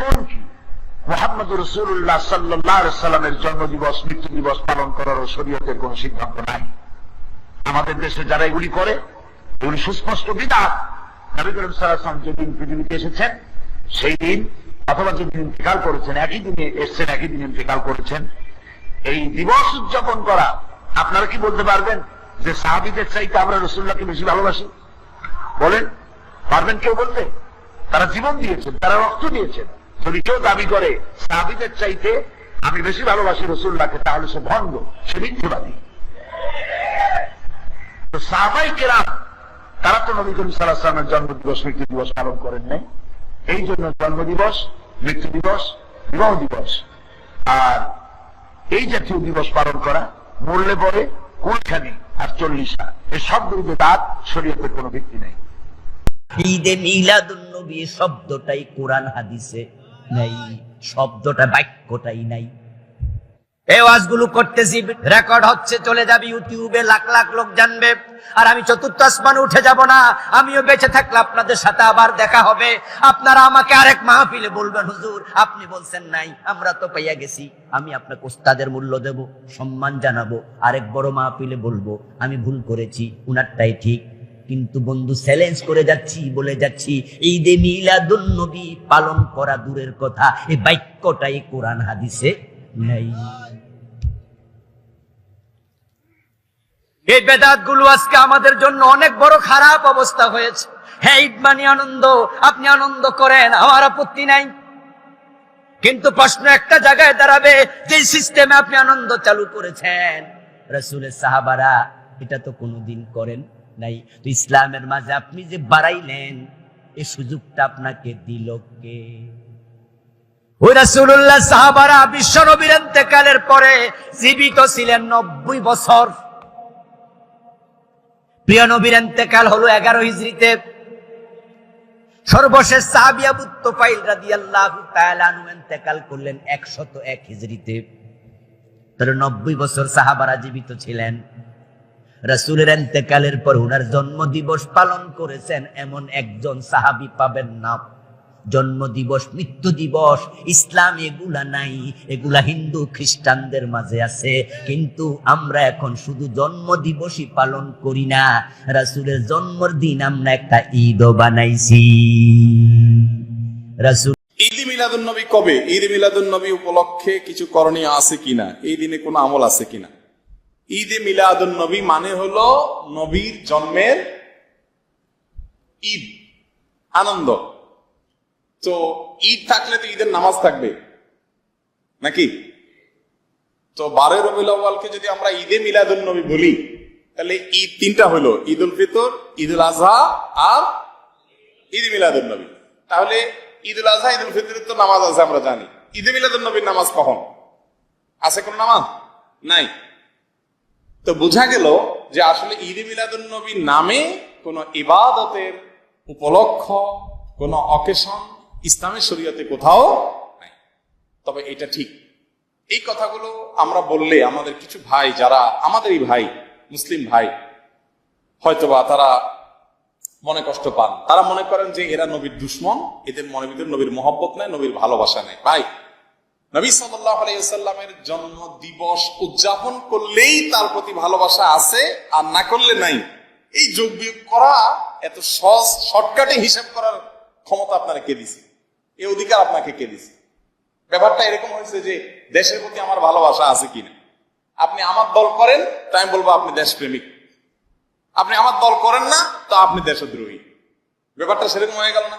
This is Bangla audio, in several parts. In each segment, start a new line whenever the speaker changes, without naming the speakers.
এমনকি মোহাম্মদ রসুল্লাহ সাল্লাহ সাল্লামের জন্মদিবস মৃত্যু দিবস পালন করার শরীয়তের কোন সিদ্ধান্ত নাই। আমাদের দেশে যারা এগুলি করে, এগুলি সুস্পষ্ট বিধান। নবী করিম সাল্লাম যেদিন পৃথিবীতে এসেছেন, সেই দিন অথবা যেদিন ইন্তেকাল করেছেন, একই দিনে এসছেন, একই দিনে ইন্তেকাল করেছেন। এই দিবস উদযাপন করা, আপনারা কি বলতে পারবেন যে সাহাবিদের চাইতে আমরা রসুল্লাহকে বেশি ভালোবাসি? বলেন, পারবেন কেউ বলতে? তারা জীবন দিয়েছেন, তারা রক্ত দিয়েছেন। যদি কেউ দাবি করে সাহাবিদের চাইতে আমি বেশি ভালোবাসি রসুল্লাহকে তাহলে সে ভণ্ড সে মিথ্যবাদী। তো সাহাবাই কেরাম, তারা তো নবী করিম সাল্লাহ সাল্লামের জন্মদিবস মৃত্যু দিবস পালন করেন নাই। এই জন্য জন্মদিবস মৃত্যু দিবস বিবাহ দিবস আর এই জাতীয় দিবস পালন করা, মরলে পরে কুলখানি আর চল্লিশা, এই সবগুলো দাঁত শরীয়তের কোনো ভিত্তি নেই।
ঈদে মিলাদুন্নবী শব্দটাই কোরআন হাদিসে নাই, শব্দটা বাক্যটাই নাই। এই ওয়াজগুলো করতেছি রেকর্ড হচ্ছে, চলে যাবে ইউটিউবে, লাখ লাখ লোক জানবে। আর আমি চতুর্থ আসমানে উঠে যাব না, আমিও বেঁচে থাকলে আপনাদের সাথে আবার দেখা হবে। আপনারা আমাকে আরেক মাহফিলে বলবেন, হুজুর, আপনি বলছেন নাই, আমরা তো পাইয়া গেছি। আমি আপনাকে ওস্তাদের মূল্য দেব, সম্মান জানাব, আরেক বড় মাহফিলে বলব। আমি ভুল করেছি, উনারটাই ঠিক কিন্তু বন্ধু চ্যালেঞ্জ করে যাচ্ছি, বলে যাচ্ছি, ঈদে মিলাদুন নবী পালন করা দূরের কথা এই বাক্যটাই কোরআন হাদিসে নেই। এই বেদাতগুলো আজকে আমাদের জন্য অনেক বড় খারাপ অবস্থা হয়েছে। হ্যাঁ ঈদ মানে আনন্দ, আপনি আনন্দ করেন, আমার আপত্তি নাই। কিন্তু প্রশ্ন একটা জায়গায় দাঁড়াবে, যে সিস্টেমে আপনি আনন্দ চালু করেছেন। রসুলের সাহাবারা এটা তো কোনোদিন করেন নাই। তো ইসলামের মাঝে আপনি যে বাড়াইলেন এই সুযোগটা আপনাকে দিল কে? ওই রাসূলুল্লাহ, সাহাবারা নব্বই সর্বশেষ সাহাবী আবু তুফাইল রাদিয়াল্লাহু তাআলা আনহু ইন্তেকাল করলেন 101 হিজরিতে বছর সাহাবারা জীবিত ছিলেন। রাসূলের ইন্তেকালের পর উনার জন্ম দিবস পালন করেছেন এমন একজন সাহাবী পাবেন না। জন্ম দিবস মৃত্যু দিবস ইসলাম এগুলা নাই, এগুলা হিন্দু খ্রিস্টানদের মাঝে আছে। কিন্তু আমরা এখন শুধু জন্ম দিবসই পালন করি না, রাসূলের জন্মর দিন আমরা একটা ঈদও বানাইছি। রাসূল
ঈদ মিলাদুন নবী কবে? ঈদ মিলাদুন নবী উপলক্ষে কিছু করণীয় আছে কিনা? এই দিনে কোনো আমল আছে কিনা? ঈদ মিলাদুন নবী মানে হলো নবীর জন্মের ঈদ, আনন্দ। তো ঈদ থাকলে তো ঈদের নামাজ থাকবে, নাকি? তো বারোই রবিউল যদি আমরা ঈদে মিলাদুন নবী বলি, তাহলে ঈদ তিনটা হলো ঈদ উল ফিতর ঈদ উল আজহা আর ঈদ মিলাদুল নবী। তাহলে ঈদ উল আজহা ঈদ উল ফিতরের তো নামাজ আছে, আমরা জানি। ঈদে মিলাদুল নবীর নামাজ কখন? আছে কোন নামাজ? নাই। তো বোঝা গেল যে আসলে ঈদ মিলাদুল নবীর নামে কোন ইবাদতের উপলক্ষ, কোন অকেশন ইসলামের শরীয়তে কোথাও নাই। তবে এটা ঠিক। এই কথাগুলো আমরা বললে আমাদের কিছু ভাই যারা, আমাদেরই ভাই, মুসলিম ভাই, হয়তোবা তারা মনে কষ্ট পান। তারা মনে করেন যে এরা নবীর দুশ্মন, এদের মনে ভিতরে নবীর মহব্বত নেই, নবীর ভালোবাসা নেই। ভাই নবী আলাইসাল্লামের জন্ম দিবস উদযাপন করলেই তার প্রতি ভালোবাসা আছে আর না করলে নাই। এই যোগ বিয়োগ করা এত সহজ শর্টকাটে হিসাব করার ক্ষমতা আপনারা কে দিছে? এই অধিকার আপনাকে কে দিছে? ব্যাপারটা এরকম হয়েছে যে দেশের প্রতি আমার ভালোবাসা আছে কিনা? আপনি আমার দল করেন তাই আমি বলব আপনি দেশপ্রেমিক। আপনি আমার দল করেন না, তো আপনি দেশদ্রোহী। ব্যাপারটা সেরকম হয়ে গেল না?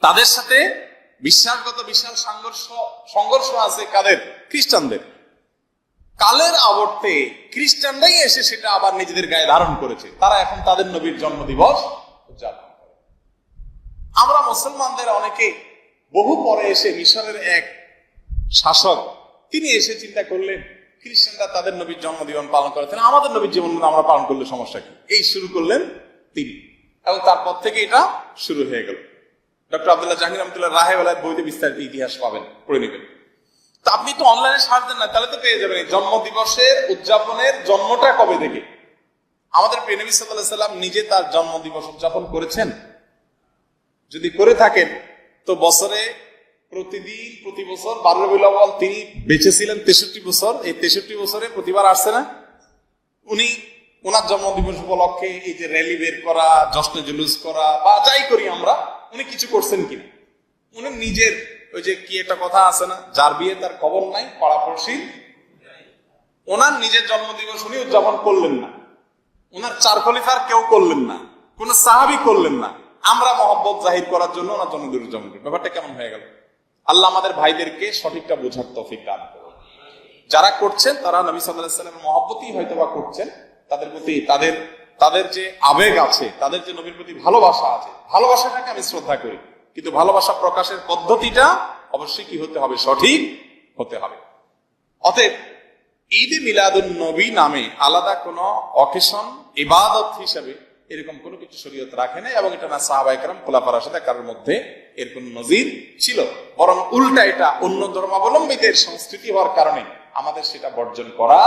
তাদের সাথে বিশ্বাসগত, বিশাল সংঘর্ষ সংঘর্ষ আছে কাদের? খ্রিস্টানদের। কালের আবর্তে খ্রিস্টানরাই এসে সেটা আবার নিজেদের গায়ে ধারণ করেছে। তারা এখন তাদের নবীর জন্মদিবস উদযাপন করে। আমরা মুসলমানদের অনেকে বহু পরে এসে মিশরের এক শাসক, তিনি এসে চিন্তা করলেন, খ্রিস্টানরা তাদের নবীর জন্মদিবস পালন করে। আমাদের নবীর জীবন আমরা পালন করলে সমস্যা কি? এই শুরু করলেন তিনি। এবং তারপর থেকে এটা শুরু হয়ে গেল। ডক্টর আব্দুল্লাহ জাহির রহমতুল্লাহ রাহেবেলার বইতে বিস্তারিত ইতিহাস পাবেন, পড়ে নেবেন। তো আপনি তো অনলাইনে সার্চ দেন না, তাহলে তো পেয়ে যাবেন এই জন্মদিবসের উদযাপনের জন্মটা কবে থেকে? আমাদের প্রিয় নবী সাল্লাহ সাল্লাম নিজে তার জন্মদিবস উদযাপন করেছেন। যদি করে থাকেন, তো বছরে প্রতিদিন, প্রতি বছর বারো আউয়াল তিনি বেঁচে ছিলেন তেষট্টি বছর। এই তেষট্টি বছরে প্রতিবার আসছে না? উনি ওনার জন্মদিবস উপলক্ষে এই যে র্যালি বের করা, জশ্নে জুলুস করা, বা যাই করি আমরা উনি কিছু করছেন কিনা? উনি নিজের ওই যে কি একটা কথা আছে না, যার বিয়ে তার খবর নাই পাড়াপড়শি ওনার নিজের জন্মদিবস উনি উদযাপন করলেন না। ওনার চার খলিফার কেউ করলেন না। কোন সাহাবি করলেন না। আমরা মহব্বত জাহির করার জন্য ওনার জন্মদিন উদযাপন করি। ব্যাপারটা কেমন হয়ে গেল? আল্লাহ আমাদের ভাইদেরকে সঠিকটা বোঝার তফিক দান যারা করছেন, তারা নবী সাল্লাহ সাল্লামের মহব্বতই হয়তো বা করছেন, তাদের প্রতি তাদের তাদের যে আবেগ আছে, তাদের যে নবীর প্রতি ভালোবাসা আছে, ভালোবাসাটাকে আমি শ্রদ্ধা করি। কিন্তু ভালোবাসা প্রকাশের পদ্ধতিটা অবশ্যই কি হতে হবে? সঠিক হতে হবে। অতএব ঈদ মিলাদুন নবী নামে আলাদা কোনো অকেশন, ইবাদত হিসাবে এরকম কোনো কিছু শরীয়ত রাখে নাই এবং এটা না সাহাবাইকরাম খোলাফার সাথে কারোর মধ্যে এর কোন নজির ছিল। বরং উল্টা এটা অন্য ধর্মাবলম্বীদের সংস্কৃতি হওয়ার কারণে আমাদের সেটা বর্জন করা